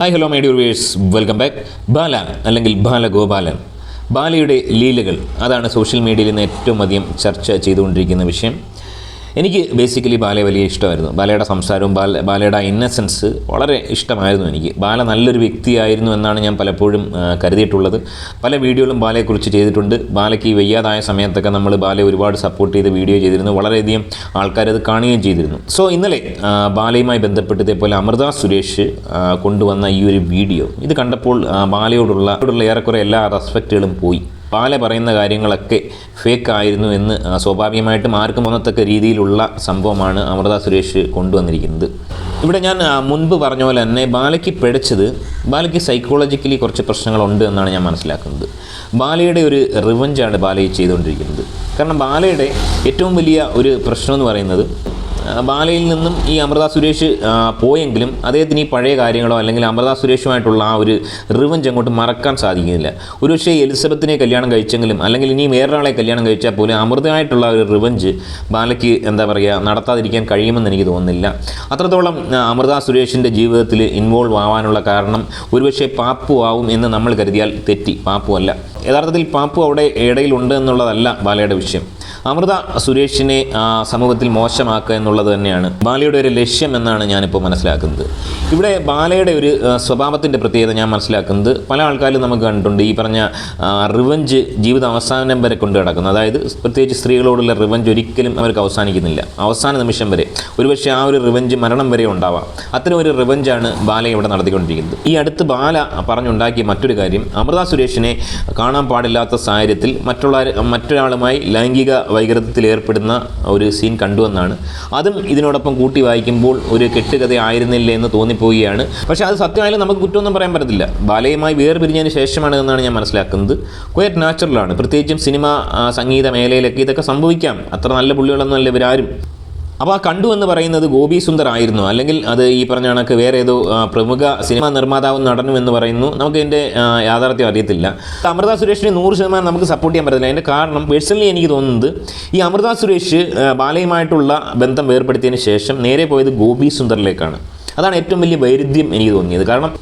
Hi hello my dear viewers welcome back Bala അല്ലെങ്കിൽ ബാലഗോപാലൻ. ബാലയുടെ ലീലകൾ. അതാണ് സോഷ്യൽ മീഡിയയിൽ നിന്ന് ഏറ്റവും അധികം ചർച്ച ചെയ്തുകൊണ്ടിരിക്കുന്ന വിഷയം. എനിക്ക് ബേസിക്കലി ബാലയെ വലിയ ഇഷ്ടമായിരുന്നു. ബാലയുടെ സംസാരവും ബാല ബാലയുടെ ഇന്നസെൻസ് വളരെ ഇഷ്ടമായിരുന്നു എനിക്ക്. ബാല നല്ലൊരു വ്യക്തിയായിരുന്നു എന്നാണ് ഞാൻ പലപ്പോഴും കരുതിയിട്ടുള്ളത്. പല വീഡിയോകളും ബാലയെക്കുറിച്ച് ചെയ്തിട്ടുണ്ട്. ബാലയ്ക്ക് ഈ വയ്യാതായ സമയത്തൊക്കെ നമ്മൾ ബാലയെ ഒരുപാട് സപ്പോർട്ട് ചെയ്ത് വീഡിയോ ചെയ്തിരുന്നു. വളരെയധികം ആൾക്കാരത് കാണുകയും ചെയ്തിരുന്നു. സോ ഇന്നലെ ബാലയുമായി ബന്ധപ്പെട്ട് ഇതേപോലെ അമൃത സുരേഷ് കൊണ്ടുവന്ന ഈ ഒരു വീഡിയോ ഇത് കണ്ടപ്പോൾ ബാലയോടുള്ള ഏറെക്കുറെ എല്ലാ റെസ്പെക്റ്റുകളും പോയി. ബാല പറയുന്ന കാര്യങ്ങളൊക്കെ ഫേക്ക് ആയിരുന്നു എന്ന് സ്വാഭാവികമായിട്ടും ആർക്കും തോന്നത്തക്ക രീതിയിലുള്ള സംഭവമാണ് അമൃത സുരേഷ് കൊണ്ടുവന്നിരിക്കുന്നത്. ഇവിടെ ഞാൻ മുൻപ് പറഞ്ഞ പോലെ തന്നെ ബാലയ്ക്ക് പിഴച്ചത് ബാലയ്ക്ക് സൈക്കോളജിക്കലി കുറച്ച് പ്രശ്നങ്ങളുണ്ട് എന്നാണ് ഞാൻ മനസ്സിലാക്കുന്നത്. ബാലയുടെ ഒരു റിവഞ്ചാണ് ബാലയെ ചെയ്തുകൊണ്ടിരിക്കുന്നത്. കാരണം ബാലയുടെ ഏറ്റവും വലിയ ഒരു പ്രശ്നം എന്ന് പറയുന്നത് ബാലയിൽ നിന്നും ഈ അമൃത സുരേഷ് പോയെങ്കിലും അദ്ദേഹത്തിന് ഈ പഴയ കാര്യങ്ങളോ അല്ലെങ്കിൽ അമൃത സുരേഷുമായിട്ടുള്ള ആ ഒരു റിവഞ്ച് അങ്ങോട്ട് മറക്കാൻ സാധിക്കുന്നില്ല. ഒരുപക്ഷേ എലിസബത്തിനെ കല്യാണം കഴിച്ചെങ്കിലും അല്ലെങ്കിൽ ഇനി വേറൊരാളെ കല്യാണം കഴിച്ചാൽ പോലും അമൃതമായിട്ടുള്ള ഒരു റിവഞ്ച് ബാലയ്ക്ക് എന്താ പറയുക നടത്താതിരിക്കാൻ കഴിയുമെന്ന് എനിക്ക് തോന്നുന്നില്ല. അത്രത്തോളം അമൃത സുരേഷിന്റെ ജീവിതത്തിൽ ഇൻവോൾവ് ആവാനുള്ള കാരണം ഒരുപക്ഷെ പാപ്പു ആവും എന്ന് നമ്മൾ കരുതിയാൽ തെറ്റി. പാപ്പു അല്ല. യഥാർത്ഥത്തിൽ പാപ്പു അവിടെ ഇടയിലുണ്ട് എന്നുള്ളതല്ല ബാലയുടെ വിഷയം. അമൃത സുരേഷിനെ സമൂഹത്തിൽ മോശമാക്കുക എന്നുള്ളത് തന്നെയാണ്. ബാലയുടെ ഒരു ലക്ഷ്യം എന്നാണ് ഞാനിപ്പോൾ മനസ്സിലാക്കുന്നത്. ഇവിടെ ബാലയുടെ ഒരു സ്വഭാവത്തിന്റെ പ്രത്യേകത ഞാൻ മനസ്സിലാക്കുന്നത് പല ആൾക്കാരും നമുക്ക് കണ്ടിട്ടുണ്ട്. ഈ പറഞ്ഞ റിവഞ്ച് ജീവിത അവസാനം വരെ കൊണ്ട് കിടക്കുന്നത് അതായത് പ്രത്യേകിച്ച് സ്ത്രീകളോടുള്ള റിവഞ്ച് ഒരിക്കലും അവർക്ക് അവസാനിക്കുന്നില്ല. അവസാന നിമിഷം വരെ. ഒരുപക്ഷെ ആ ഒരു റിവഞ്ച് മരണം വരെ ഉണ്ടാവാം. അത്തരം ഒരു റിവഞ്ചാണ് ബാല ഇവിടെ നടത്തിക്കൊണ്ടിരിക്കുന്നത്. ഈ അടുത്ത് ബാല പറഞ്ഞുണ്ടാക്കിയ മറ്റൊരു കാര്യം അമൃത സുരേഷിനെ കാണാൻ പാടില്ലാത്ത സാഹചര്യത്തിൽ മറ്റുള്ള മറ്റൊരാളുമായി ലൈംഗിക വൈകൃതത്തിൽ ഏർപ്പെടുന്ന ഒരു സീൻ കണ്ടുവെന്നാണ് അതും ഇതിനോടൊപ്പം കൂട്ടി വായിക്കുമ്പോൾ ഒരു കെട്ടുകഥ ആയിരുന്നില്ല എന്ന് തോന്നിപ്പോവുകയാണ്. പക്ഷേ അത് സത്യമായാലും നമുക്ക് കുറ്റമൊന്നും പറയാൻ പറ്റത്തില്ല. ബാലയുമായി വേർപിരിഞ്ഞതിന് ശേഷമാണ് എന്നാണ് ഞാൻ മനസ്സിലാക്കുന്നത്. ക്വയറ്റ് നാച്ചുറലാണ് പ്രത്യേകിച്ചും സിനിമ സംഗീത മേഖലയിലൊക്കെ ഇതൊക്കെ സംഭവിക്കാം. അത്ര നല്ല പുള്ളികളൊന്നും അല്ല ഇവരാരും. അപ്പോൾ ആ കണ്ടു എന്ന് പറയുന്നത് ഗോപി സുന്ദർ ആയിരുന്നു. അല്ലെങ്കിൽ അത് ഈ പറഞ്ഞ കണക്ക് വേറെ ഏതോ പ്രമുഖ സിനിമാ നിർമ്മാതാവും നടനും എന്ന് പറയുന്നു. നമുക്ക് ഇതിന്റെ യാഥാർത്ഥ്യം അറിയത്തില്ല. അമൃത സുരേഷിനെ നൂറ് ശതമാനം നമുക്ക് സപ്പോർട്ട് ചെയ്യാൻ പറ്റില്ല അതിന്റെ കാരണം പേഴ്സണലി എനിക്ക് തോന്നുന്നത് ഈ അമൃത സുരേഷ് ബാലയുമായിട്ടുള്ള ബന്ധം വേർപ്പെടുത്തിയതിന് ശേഷം നേരെ പോയത് ഗോപി സുന്ദറിലേക്കാണ്. അതാണ് ഏറ്റവും വലിയ വൈരുദ്ധ്യം എനിക്ക് തോന്നിയത്. കാരണം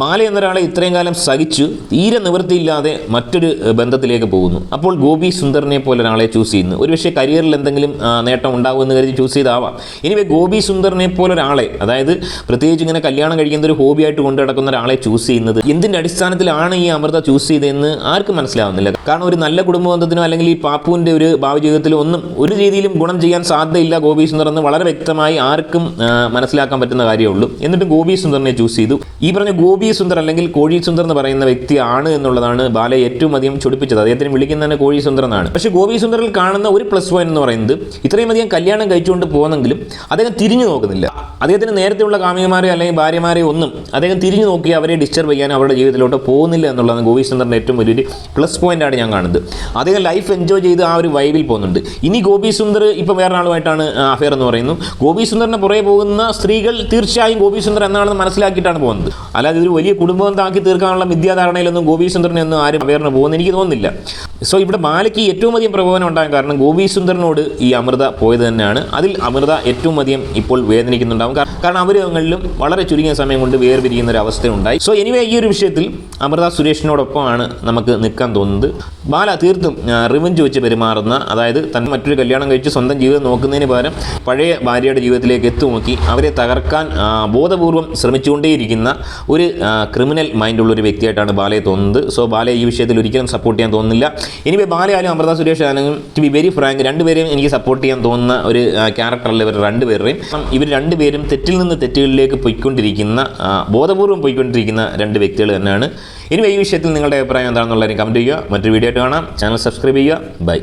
മാല എന്നൊരാളെ ഇത്രയും കാലം സഹിച്ചു തീരെ നിവൃത്തിയില്ലാതെ മറ്റൊരു ബന്ധത്തിലേക്ക് പോകുന്നു. അപ്പോൾ ഗോപി സുന്ദറിനെ പോലെ ഒരാളെ ചൂസ് ചെയ്യുന്നു. ഒരുപക്ഷെ കരിയറിൽ എന്തെങ്കിലും നേട്ടം ഉണ്ടാകുമെന്ന് കരുതി ചൂസ് ചെയ്താവാം. ഇനിവേ ഗോപി സുന്ദറിനെ പോലെ ഒരാളെ അതായത് പ്രത്യേകിച്ച് ഇങ്ങനെ കല്യാണം കഴിക്കുന്ന ഒരു ഹോബിയായിട്ട് കൊണ്ടു നടക്കുന്ന ഒരാളെ ചൂസ് ചെയ്യുന്നത് എന്തിന്റെ അടിസ്ഥാനത്തിലാണ് ഈ അമൃത ചൂസ് ചെയ്തതെന്ന് ആർക്കും മനസ്സിലാവുന്നില്ല. കാരണം ഒരു നല്ല കുടുംബ ബന്ധത്തിനോ അല്ലെങ്കിൽ ഈ പാപ്പുവിന്റെ ഒരു ഭാവി ജീവിതത്തിലോ ഒന്നും ഒരു രീതിയിലും ഗുണം ചെയ്യാൻ സാധ്യതയില്ല ഗോപി സുന്ദർ എന്ന് വളരെ വ്യക്തമായി ആർക്കും മനസ്സിലാക്കാൻ പറ്റുന്ന കാര്യമുള്ളൂ എന്നിട്ടും ഗോപി സുന്ദറിനെ ചൂസ് ചെയ്തു. ഈ പറഞ്ഞ ഗോപി സുന്ദർ അല്ലെങ്കിൽ കോഴി സുന്ദർ എന്ന് പറയുന്ന വ്യക്തിയാണ് എന്നുള്ളതാണ് ബാല ഏറ്റവും അധികം ചൊടിപ്പിച്ചത്. അദ്ദേഹത്തിന് വിളിക്കുന്ന തന്നെ കോഴി സുന്ദർ എന്നാണ്. പക്ഷേ ഗോപി സുന്ദറിൽ കാണുന്ന ഒരു പ്ലസ് പോയിന്റ് എന്ന് പറയുന്നത് ഇത്രയും അധികം കല്യാണം കഴിച്ചുകൊണ്ട് പോകുന്നെങ്കിലും അദ്ദേഹം തിരിഞ്ഞു നോക്കുന്നില്ല. അദ്ദേഹത്തിന് നേരത്തെയുള്ള കാമികമാരെ അല്ലെങ്കിൽ ഭാര്യമാരെ ഒന്നും അദ്ദേഹം തിരിഞ്ഞു നോക്കി അവരെ ഡിസ്റ്റർബ് ചെയ്യാൻ അവരുടെ ജീവിതത്തിലോട്ട് പോകുന്നില്ല എന്നുള്ളതാണ് ഗോപി സുന്ദറിന്റെ ഏറ്റവും വലിയൊരു പ്ലസ് പോയിന്റാണ് ഞാൻ കാണുന്നത്. അദ്ദേഹം ലൈഫ് എൻജോയ് ചെയ്ത് ആ ഒരു വൈബിൽ പോകുന്നുണ്ട്. ഇനി ഗോപി സുന്ദർ ഇപ്പോൾ വേറെ ആളുമായിട്ടാണ് അഫെയർ എന്ന് പറയുന്നു. ഗോപി സുന്ദറിന് പുറകെ പോകുന്ന സ്ത്രീകൾ തീർച്ചയായും ഗോപി സുന്ദർ എന്നാണെന്ന് മനസ്സിലാക്കിയിട്ടാണ് പോകുന്നത്. അല്ലാതെ ഇതൊരു വലിയ കുടുംബം താക്കി തീർക്കാനുള്ള മിഥ്യാധാരണയിലൊന്നും ഗോപി സുന്ദറിനെ ഒന്നും ആരും അവേറിന് പോകുന്നു എനിക്ക് തോന്നുന്നില്ല. സോ ഇവിടെ ബാലയ്ക്ക് ഏറ്റവും അധികം പ്രകോപനം ഉണ്ടാകാൻ കാരണം ഗോപി സുന്ദറിനോട് ഈ അമൃത പോയത് തന്നെയാണ്. അതിൽ അമൃത ഏറ്റവും അധികം ഇപ്പോൾ വേദനിക്കുന്നുണ്ടാകും കാരണം അവരങ്ങളിലും വളരെ ചുരുങ്ങിയ സമയം കൊണ്ട് വേർപിരിയുന്ന ഒരു അവസ്ഥയുണ്ടായി. സോ എനിവേ ഈ ഒരു വിഷയത്തിൽ അമൃത സുരേഷിനോടൊപ്പമാണ് നമുക്ക് നിൽക്കാൻ തോന്നുന്നത്. ബാല തീർത്തും റിവഞ്ച് വെച്ച് പെരുമാറുന്ന അതായത് തന്നെ മറ്റൊരു കല്യാണം കഴിച്ച് സ്വന്തം ജീവിതം നോക്കുന്നതിന് പകരം പഴയ ഭാര്യയുടെ ജീവിതത്തിലേക്ക് എത്തുനോക്കി അവരെ തകർക്കാൻ ബോധപൂർവം ശ്രമിച്ചുകൊണ്ടേയിരിക്കുന്ന ഒരു ക്രിമിനൽ മൈൻഡുള്ള ഒരു വ്യക്തിയായിട്ടാണ് ബാലയെ തോന്നുന്നത്. സോ ബാലയെ ഈ വിഷയത്തിൽ ഒരിക്കലും സപ്പോർട്ട് ചെയ്യാൻ തോന്നുന്നില്ല. ഇനിവേ ബാലയാലും അമൃത സുരേഷ് ആണെങ്കിലും ടു ബി വെരി ഫ്രാങ്ക് രണ്ടുപേരെയും എനിക്ക് സപ്പോർട്ട് ചെയ്യാൻ തോന്നുന്ന ഒരു ക്യാരക്ടറല്ല ഇവർ രണ്ടുപേരുടെയും ഇവർ രണ്ടുപേരും തെറ്റിൽ നിന്ന് തെറ്റുകളിലേക്ക് പോയിക്കൊണ്ടിരിക്കുന്ന ബോധപൂർവം ബോധപൂർവം പോയിക്കൊണ്ടിരിക്കുന്ന രണ്ട് വ്യക്തികൾ തന്നെയാണ്. ഇനി ഈ വിഷയത്തിൽ നിങ്ങളുടെ അഭിപ്രായം എന്താണെന്നുള്ളതിന് കമന്റ് ചെയ്യുക. മറ്റൊരു വീഡിയോ ആയിട്ട് കാണാം. ചാനൽ സബ്സ്ക്രൈബ് ചെയ്യുക. ബൈ